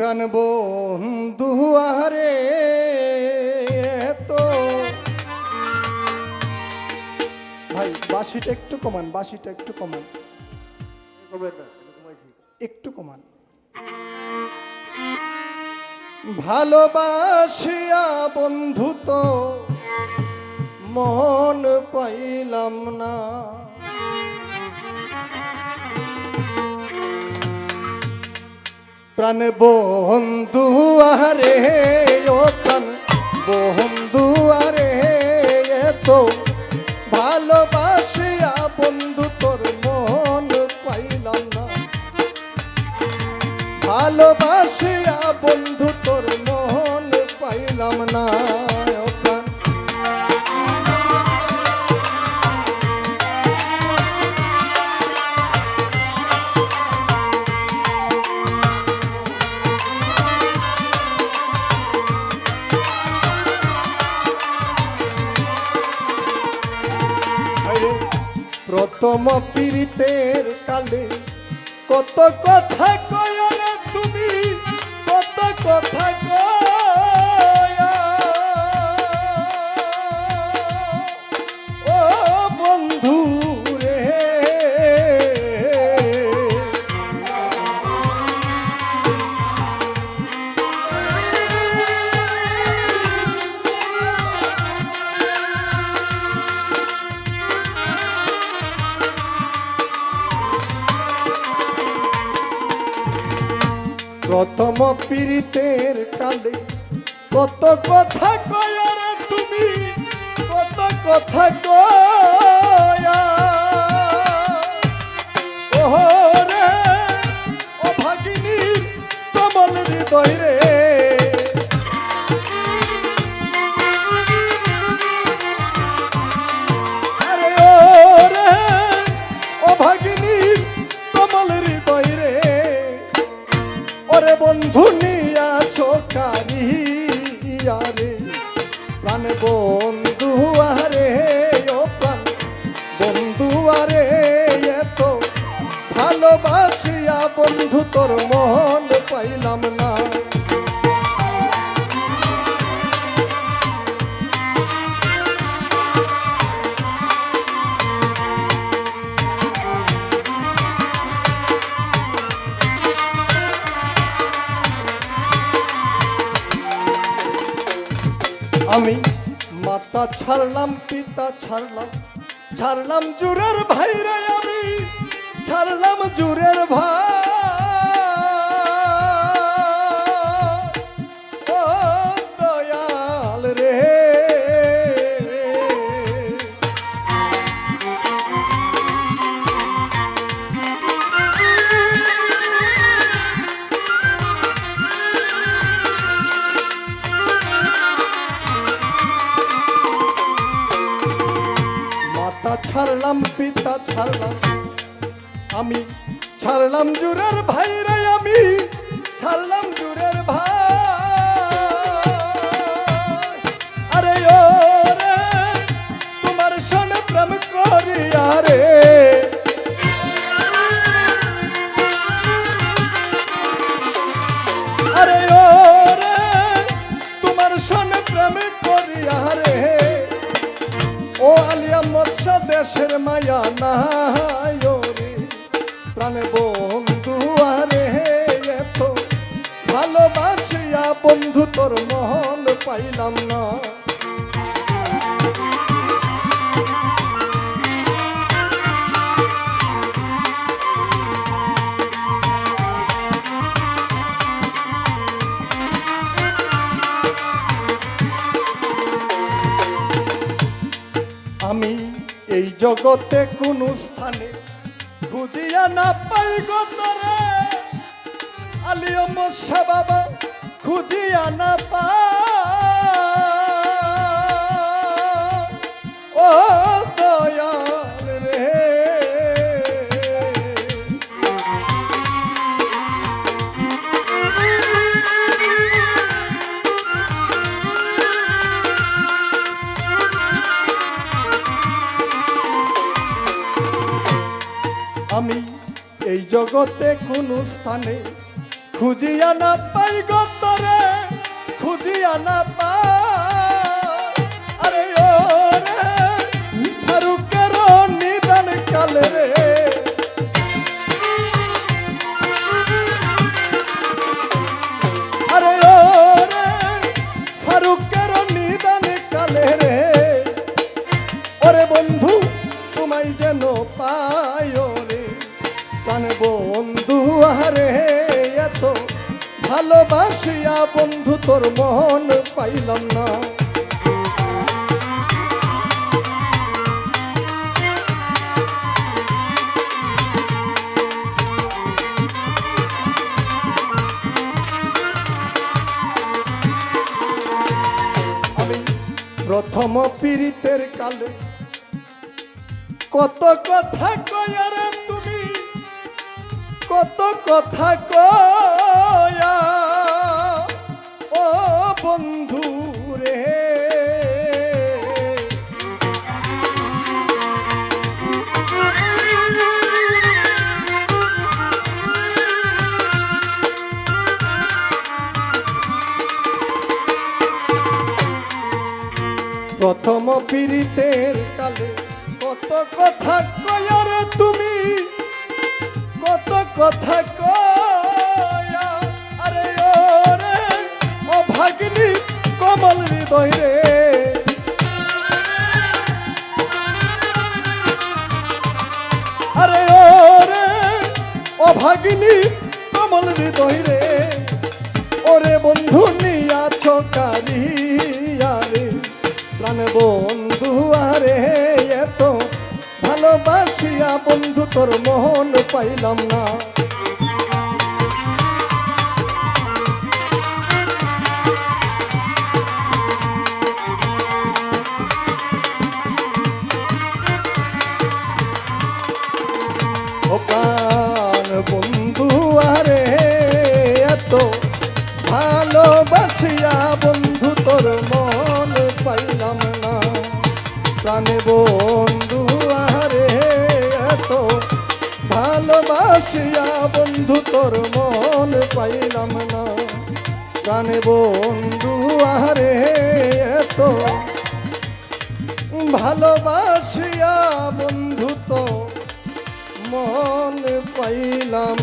প্রাণ বন্ধু আরে তো ভাই বাসিটা একটু কমান বাসিটা একটু কমান। একটু কমান। ভালোবাসিয়া বন্ধু তো, মন পাইলাম না। প্রাণ বন্ধু আরে ও প্রাণ বন্ধু আরে তো পীড়িতের কালে। কত কথা কয় তুমি কত কথা প্রথম পীড়িতের কালে কত কথা কয়ার তুমি, কত কথা কয়া। ওহ রে, ও ভাগিনী, কমল হৃদয় ওরে বন্ধু নিয়াছো কারিয়ারে প্রাণ বন্ধু আরে, ও প্রাণ বন্ধু আরে, এত ভালোবাসিয়া বন্ধু, তোর মন পাইলাম না। আমি মাতা ছাড়লাম পিতা ছাড়লাম। ছাড়লাম জুরের ভাইরে আমি ছাড়লাম জুরের ভাই। ছাড়লাম, পিতা ছাড়লাম। আমি ছাড়লাম জুরের ভাই রে, আমি ছাড়লাম জুরের ভাই। আরে ও রে, তোমার সনে প্রেম করিয়া রে। আরে ও রে, তোমার সনে প্রেম করিয়া রে। ও আলিয়া মৎস্য দেশের মায়া নাই প্রাণে বন্ধু, আরে এত ভালোবাসিয়া বন্ধু, তোর মহল পাইলাম না। আমি এই জগতে কোন স্থানে খুঁজিয়া না পাই গো তরে। আলিয়া মশা বাবা খুঁজিয়া না পাই। জগতে কোন স্থানে খুঁজিয়া না পাই বুঝিয়া না পা আরে ও রে, ফারুকের নিদান কালে রে। আরে ও রে, ফারুকের নিদান কালে রে। ওরে বন্ধু, তোমায় যেন পায় প্রাণ বন্ধু, আরে এত ভালোবাসিয়া বন্ধু, তোর মন পাইলাম না। প্রথম পীড়িতের কালে কত কথা কয়ার কথা কয়া ও বন্ধু রে। প্রথম পীড়িতের কালে কত কথা কয়ার তুমি? কথা কয়া, আরে ও রে ও ভাগিনী কমল হৃদয় রে। আরে ও রে ও ভাগিনী কমল হৃদয় রে। ওরে বন্ধু নিয়াছ কারিয়া রে প্রাণ বন্ধু আরে, এত ভালোবাসিয়া বন্ধু তোর মন পাইলাম না। ভালোবাসিয়া বন্ধু, তোর মন পাইলাম না। প্রাণে বন্ধু আরে এত ভালোবাসিয়া বন্ধু, তোর মন পাইলাম না। প্রাণে বন্ধু আরে এত ভালোবাসিয়া বন্ধু তো মন পাইলাম